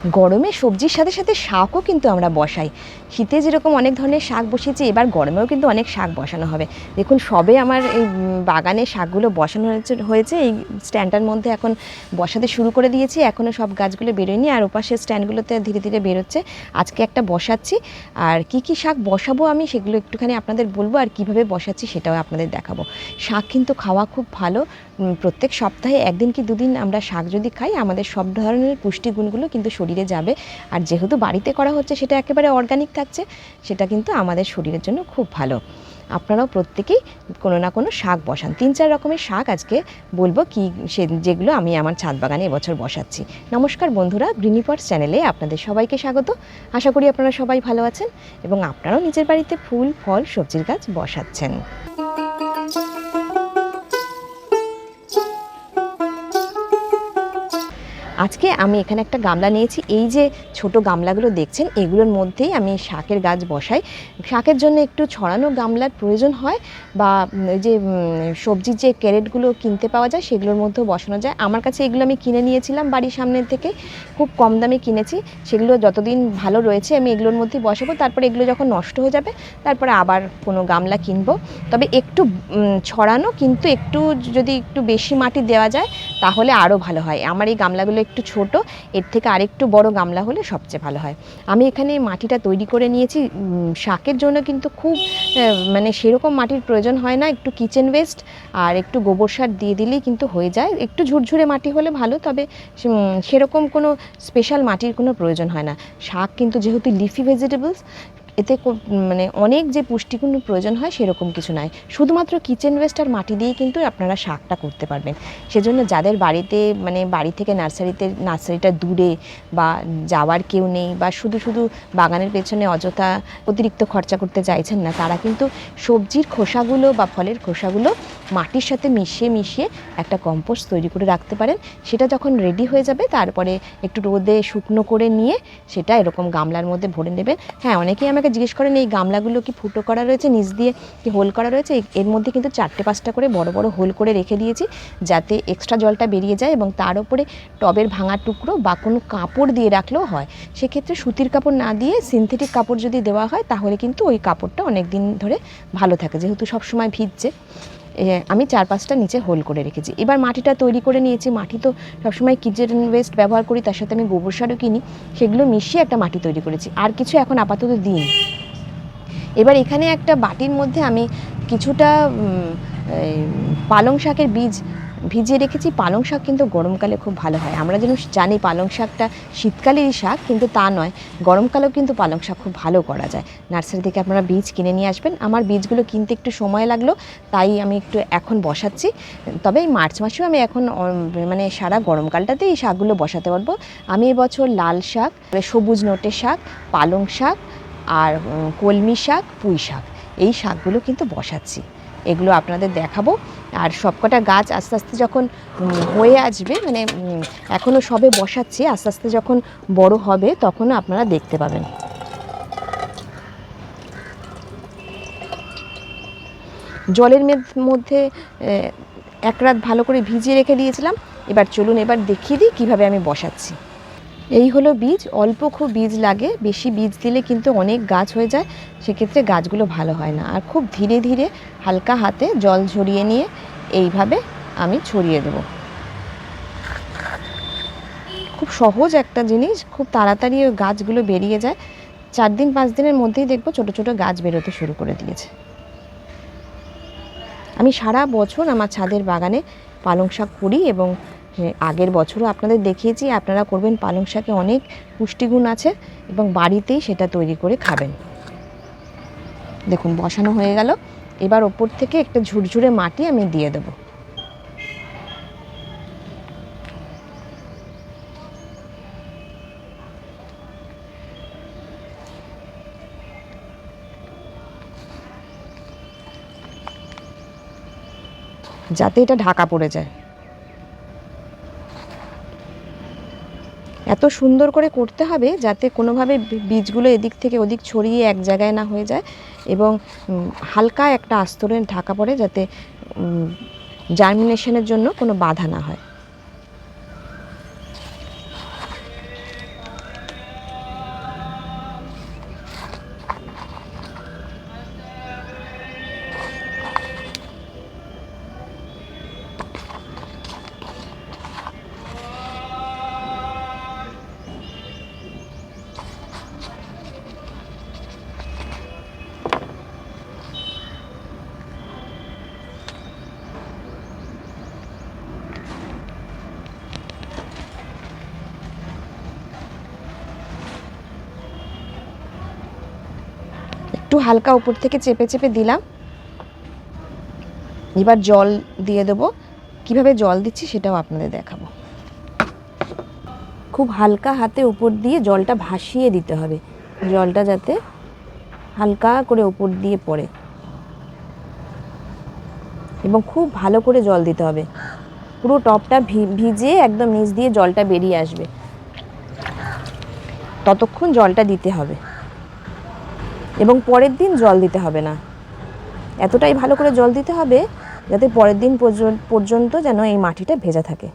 গরমে সবজির সাথে সাথে শাকও কিন্তু আমরা বসাই। শীতে যেরকম অনেক ধরনের শাক বসিয়েছি, এবার গরমেও কিন্তু অনেক শাক বসানো হবে। দেখুন, সবে আমার এই বাগানে শাকগুলো বসানো হয়েছে হয়েছে। এই স্ট্যান্ডটার মধ্যে এখন বসাতে শুরু করে দিয়েছি। এখনও সব গাছগুলো বেরোয়নি আর ওপাশের স্ট্যান্ডগুলোতে ধীরে ধীরে বেরোচ্ছে। আজকে একটা বসাচ্ছি। আর কি কি শাক বসাবো আমি সেগুলো একটুখানি আপনাদের বলব আর কীভাবে বসাচ্ছি সেটাও আপনাদের দেখাবো। শাক কিন্তু খাওয়া খুব ভালো। প্রত্যেক সপ্তাহে একদিন কি দুদিন আমরা শাক যদি খাই, আমাদের সব ধরনের পুষ্টিগুণগুলো কিন্তু শরীরে যাবে। আর যেহেতু বাড়িতে করা হচ্ছে, সেটা একেবারে অর্গানিক থাকছে, সেটা কিন্তু আমাদের শরীরের জন্য খুব ভালো। আপনারাও প্রত্যেকেই কোনো না কোনো শাক বসান। তিন চার রকমের শাক আজকে বলব কি, সে যেগুলো আমি আমার ছাদ বাগানে এবছর বসাচ্ছি। নমস্কার বন্ধুরা গ্রিনিপার্স চ্যানেলে আপনাদের সবাইকে স্বাগত। আশা করি আপনারা সবাই ভালো আছেন এবং আপনারাও নিজের বাড়িতে ফুল, ফল, সবজির গাছ বসাচ্ছেন। আজকে আমি এখানে একটা গামলা নিয়েছি। এই যে ছোট গামলাগুলো দেখছেন, এগুলোর মধ্যেই আমি শাকের গাছ বসাই। শাকের জন্য একটু ছড়ানো গামলার প্রয়োজন হয় বা যে সবজির যে ক্যারেটগুলো কিনতে পাওয়া যায়, সেগুলোর মধ্যেও বসানো যায়। আমার কাছে এগুলো আমি কিনে নিয়েছিলাম বাড়ির সামনের থেকে। খুব কম দামে কিনেছি। সেগুলো যতদিন ভালো রয়েছে, আমি এগুলোর মধ্যেই বসাবো। তারপরে এগুলো যখন নষ্ট হয়ে যাবে, তারপরে আবার কোনো গামলা কিনবো। তবে একটু ছড়ানো, কিন্তু একটু যদি একটু বেশি মাটি দেওয়া যায়, তাহলে আরও ভালো হয়। আমার এই গামলাগুলো একটু ছোট, এর থেকে আরেকটু বড় গামলা হলে সবচেয়ে ভালো হয়। আমি এখানে মাটিটা তৈরি করে নিয়েছি শাকের জন্য কিন্তু খুব মানে সেরকম মাটির প্রয়োজন হয় না। একটু কিচেন ওয়েস্ট আর একটু গোবর সার দিয়ে দিলেই কিন্তু হয়ে যায়। একটু ঝুরঝুরে মাটি হলে ভালো, তবে সেরকম কোনো স্পেশাল মাটির কোনো প্রয়োজন হয় না। শাক কিন্তু যেহেতু লিফি ভেজিটেবলস এতে মানে অনেক যে পুষ্টিগুণ প্রয়োজন হয় সেরকম কিছু নয় শুধুমাত্র কিচেন ওয়েস্ট আর মাটি দিয়েই কিন্তু আপনারা শাকটা করতে পারবেন। সেজন্য যাদের বাড়িতে মানে বাড়ি থেকে নার্সারিতে, নার্সারিটা দূরে বা যাওয়ার কেউ নেই বা শুধু শুধু বাগানের পেছনে অযথা অতিরিক্ত খরচা করতে চাইছেন না, তারা কিন্তু সবজির খোসাগুলো বা ফলের খোসাগুলো মাটির সাথে মিশিয়ে মিশিয়ে একটা কম্পোস্ট তৈরি করে রাখতে পারেন। সেটা যখন রেডি হয়ে যাবে, তারপরে একটু রোদে শুকনো করে নিয়ে সেটা এরকম গামলার মধ্যে ভরে নেবেন। হ্যাঁ অনেকেই আমাকে জিজ্ঞেস করেন, এই গামলাগুলো কি ফুটো করা রয়েছে, নিচ দিয়ে কি হোল করা রয়েছে? এর মধ্যে কিন্তু চারটে পাঁচটা করে বড় বড় হোল করে রেখে দিয়েছি, যাতে এক্সট্রা জলটা বেরিয়ে যায় এবং তার উপরে টবের ভাঙা টুকরো বা কোনো কাপড় দিয়ে রাখলেও হয়। সেক্ষেত্রে সুতির কাপড় না দিয়ে সিনথেটিক কাপড় যদি দেওয়া হয়, তাহলে কিন্তু ওই কাপড়টা অনেক দিন ধরে ভালো থাকে, যেহেতু সবসময় ভিজছে। আমি চার পাঁচটা নিচে হোল করে রেখেছি। এবার মাটিটা তৈরি করে নিয়েছি। মাটি তো সবসময় কিচেন ওয়েস্ট ব্যবহার করি, তার সাথে আমি গোবর সারও কিনি। সেগুলো মিশিয়ে একটা মাটি তৈরি করেছি। আর কিছু এখন আপাতত দিন এবার এখানে একটা বাটির মধ্যে আমি কিছুটা পালং শাকের বীজ ভিজিয়ে রেখেছি, পালং শাক কিন্তু গরমকালে খুব ভালো হয়। আমরা যেন জানি পালং শাকটা শীতকালেরই শাক, কিন্তু তা নয়, গরমকালেও কিন্তু পালং শাক খুব ভালো করা যায়। নার্সারি থেকে আপনারা বীজ কিনে নিয়ে আসবেন। আমার বীজগুলো কিনতে একটু সময় লাগল, তাই আমি একটু এখন বসাচ্ছি। তবে এই মার্চ মাসেও আমি এখন মানে সারা গরমকালটাতে এই শাকগুলো বসাতে পারব। আমি এবছর লাল শাক সবুজ নোটে শাক, পালং শাক, আর কলমি শাক, পুঁই শাক, এই শাকগুলো কিন্তু বসাচ্ছি। এগুলো আপনাদের দেখাবো। আর সবকটা গাছ আস্তে আস্তে যখন হয়ে আসবে মানে এখনও সবে বসাচ্ছি, আস্তে আস্তে যখন বড় হবে তখনও আপনারা দেখতে পাবেন। জলের মধ্যে এক রাত ভালো করে ভিজিয়ে রেখে দিয়েছিলাম। এবার চলুন এবার দেখিয়ে দিই কীভাবে আমি বসাচ্ছি। এই হলো বীজ। অল্প খুব বীজ লাগে, বেশি বীজ দিলে কিন্তু অনেক গাছ হয়ে যায়, সেক্ষেত্রে গাছগুলো ভালো হয় না। আর খুব ধীরে ধীরে হালকা হাতে জল ঝরিয়ে নিয়ে এইভাবে আমি ছড়িয়ে দেব। খুব সহজ একটা জিনিস, খুব তাড়াতাড়ি ওই গাছগুলো বেরিয়ে যায়। চার দিন, পাঁচ দিনের মধ্যেই দেখব ছোটো ছোটো গাছ বেরোতে শুরু করে দিয়েছে। আমি সারা বছর আমার ছাদের বাগানে পালং শাক করি এবং আগের বছরও আপনাদের দেখিয়েছি, আপনারা করবেন পালং শাকে অনেক পুষ্টিগুণ আছে এবং বাড়িতেই সেটা তৈরি করে খাবেন। দেখুন, বসানো হয়ে গেল। এবার ওপর থেকে একটা ঝুরঝুরে মাটি আমি দিয়ে দেবো। যাতে এটা ঢাকা পড়ে যায়। এত সুন্দর করে করতে হবে যাতে কোনোভাবে বীজগুলো এদিক থেকে ওদিক ছড়িয়ে এক জায়গায় না হয়ে যায় এবং হালকা একটা আস্তরের ঢাকা পড়ে যাতে জার্মিনেশনের জন্য কোনো বাধা না হয়। একটু হালকা উপর থেকে চেপে চেপে দিলাম। এবার জল দিয়ে দেবো। কীভাবে জল দিচ্ছি সেটাও আপনাদের দেখাবো। খুব হালকা হাতে উপর দিয়ে জলটা ভাসিয়ে দিতে হবে। জলটা যাতে হালকা করে উপর দিয়ে পড়ে। এবং খুব ভালো করে জল দিতে হবে। পুরো টপটা ভিজে একদম নিচ দিয়ে জলটা বেরিয়ে আসবে। ততক্ষণ জলটা দিতে হবে। এবং পরের দিন জল দিতে হবে না। এতটাই ভালো করে জল দিতে হবে যাতে পরের দিন পর্য- পর্যন্ত যেন এই মাটিটা ভেজা থাকে।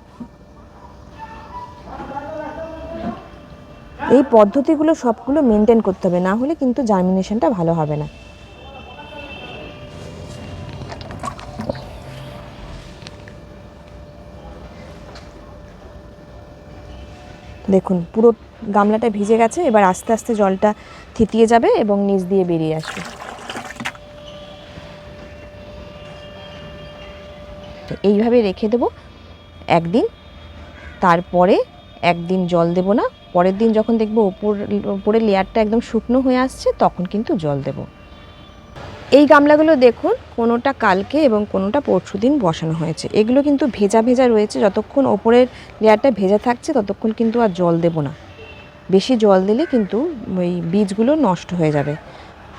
এই পদ্ধতিগুলো সবগুলো মেনটেন করতে হবে, না হলে কিন্তু জার্মিনেশনটা ভালো হবে না। দেখুন, পুরো গামলাটা ভিজে গেছে, এবার আস্তে আস্তে জলটা থিতিয়ে যাবে এবং নিচ দিয়ে বেরিয়ে আসবে। এইভাবে রেখে দেবো একদিন, তারপরে একদিন জল দেবো না, পরের দিন যখন দেখব ওপর, ওপরের লেয়ারটা একদম শুকনো হয়ে আসছে, তখন কিন্তু জল দেবো। এই গামলাগুলো দেখুন, কোনোটা কালকে এবং কোনোটা পরশু দিন বসানো হয়েছে। এগুলো কিন্তু ভেজা ভেজা রয়েছে, যতক্ষণ ওপরের লেয়ারটা ভেজা থাকছে, ততক্ষণ কিন্তু আর জল দেবো না। বেশি জল দিলে কিন্তু ওই বীজগুলো নষ্ট হয়ে যাবে।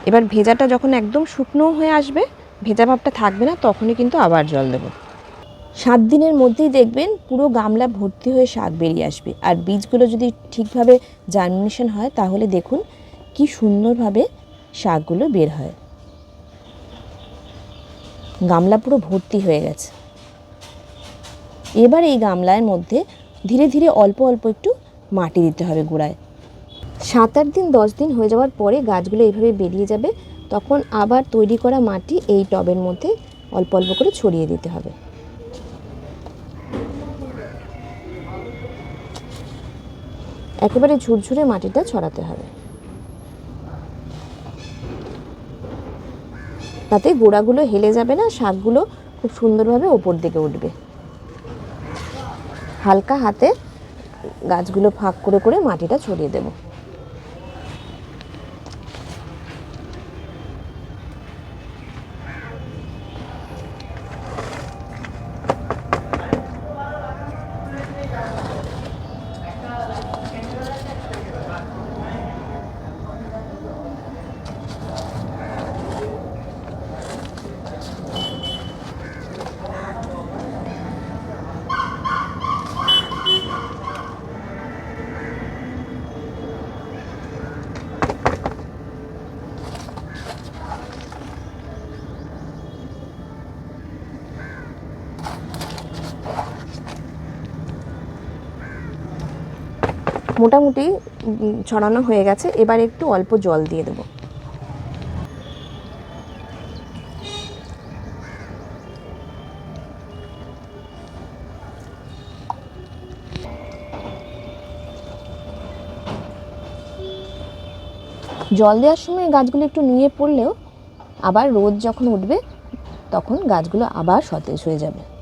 এবার ভেজাটা যখন একদম শুকনো হয়ে আসবে, ভেজা ভাবটা থাকবে না, তখনই কিন্তু আবার জল দেবো। সাত দিনের মধ্যেই দেখবেন পুরো গামলা ভর্তি হয়ে শাক বেরিয়ে আসবে। আর বীজগুলো যদি ঠিকভাবে জার্মিনেশন হয়, তাহলে দেখুন কি সুন্দরভাবে শাকগুলো বের হয়। গামলা পুরো ভর্তি হয়ে গেছে। এবার এই গামলার মধ্যে ধীরে ধীরে অল্প অল্প একটু মাটি দিতে হবে গোড়ায়। সাত আট দিন, দশ দিন হয়ে যাওয়ার পরে গাছগুলো এইভাবে বেরিয়ে যাবে, তখন আবার তৈরি করা মাটি এই টবের মধ্যে অল্প অল্প করে ছড়িয়ে দিতে হবে। একেবারে ঝুরঝুরে মাটিটা ছড়াতে হবে। তাতে গোড়াগুলো হেলে যাবে না, শাকগুলো খুব সুন্দরভাবে ওপর দিকে উঠবে। হালকা হাতে গাছগুলো ফাঁক করে করে মাটিটা ছড়িয়ে দেব। মোটামুটি ছড়ানো হয়ে গেছে। এবার একটু অল্প জল দিয়ে দেবো। জল দেওয়ার সময় গাছগুলো একটু নুয়ে পড়লেও আবার রোদ যখন উঠবে, তখন গাছগুলো আবার সতেজ হয়ে যাবে।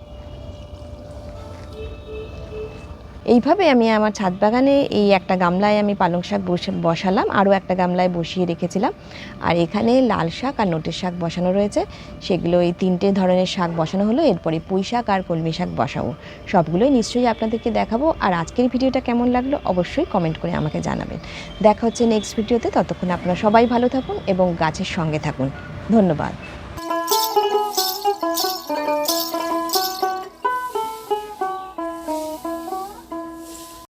এইভাবে আমি আমার ছাদ বাগানে এই একটা গামলায় আমি পালং শাক বসে, বসালাম, আরও একটা গামলায় বসিয়ে রেখেছিলাম। আর এখানে লাল শাক আর নোটের শাক বসানো রয়েছে। সেগুলো এই তিনটে ধরনের শাক বসানো হলো, এরপরে পুঁই শাক আর কলমি শাক বসাবো। সবগুলোই নিশ্চয়ই আপনাদেরকে দেখাবো। আর আজকের ভিডিওটা কেমন লাগল অবশ্যই কমেন্ট করে আমাকে জানাবেন। দেখা হচ্ছে নেক্সট ভিডিওতে, ততক্ষণ আপনারা সবাই ভালো থাকুন এবং গাছের সঙ্গে থাকুন। ধন্যবাদ।